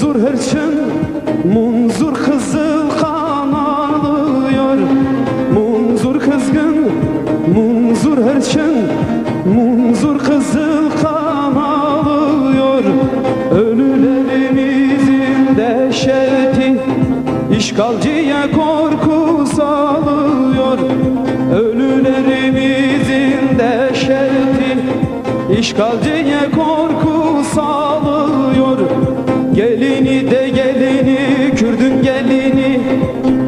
Munzur hırçın, munzur kızıl kan ağlıyor Munzur kızgın, munzur hırçın, munzur kızıl kan ağlıyor Ölülerimizin dehşeti işgalciye korku salıyor. Ölülerimizin dehşeti işgalciye korku Gelini de gelini Kürdün gelini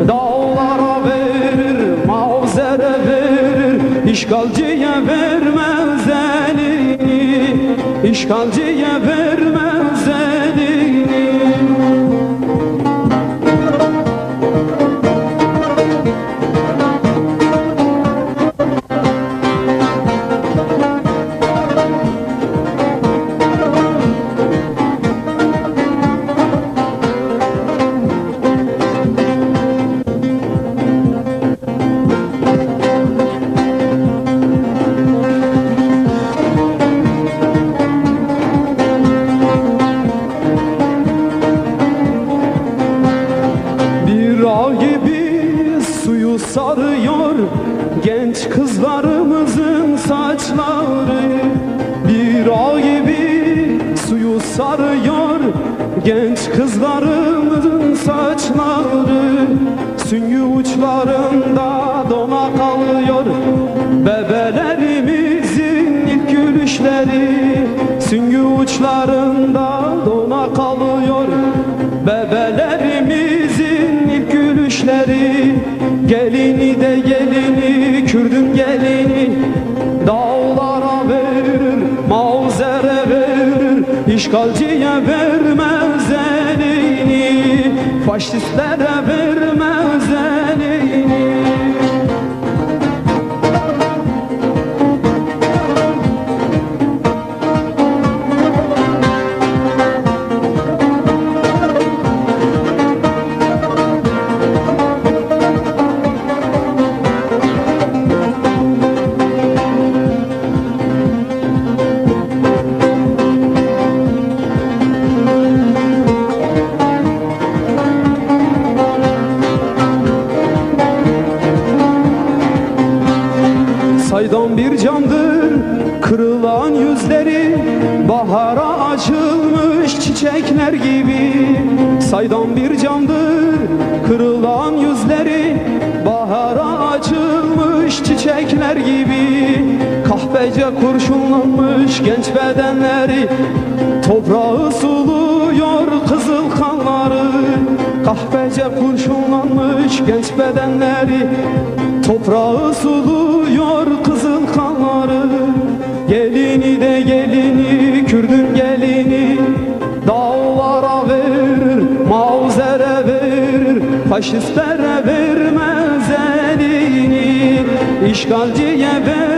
Dağlara verir Mavzere verir. İşgalciye vermez elini İşgalciye vermez elini sarıyor. Genç kızlarımızın saçları Bir ağ gibi suyu sarıyor. Genç kızlarımızın saçları Süngü uçlarında dona kalıyor. Bebelerimizin ilk gülüşleri Süngü uçlarında dona kalıyor. Bebelerimizin ilk gülüşleri Gelini de gelini Kürdün gelini Dağlara verir Mavzere verir İşgalciye vermez elini Faşistlere vermez Saydam bir camdır kırılan yüzleri Bahara açılmış çiçekler gibi. Saydam bir camdır kırılan yüzleri Bahara açılmış çiçekler gibi. Kahpece kurşunlanmış genç bedenleri Toprağı suluyor kızıl kanları Kahpece kurşunlanmış genç bedenleri Toprağı suluyor kızıl kanları. Gelini de gelini Kürdün gelini Dağlara verir Mavzere verir Faşistlere vermez elini. İşgalciye verir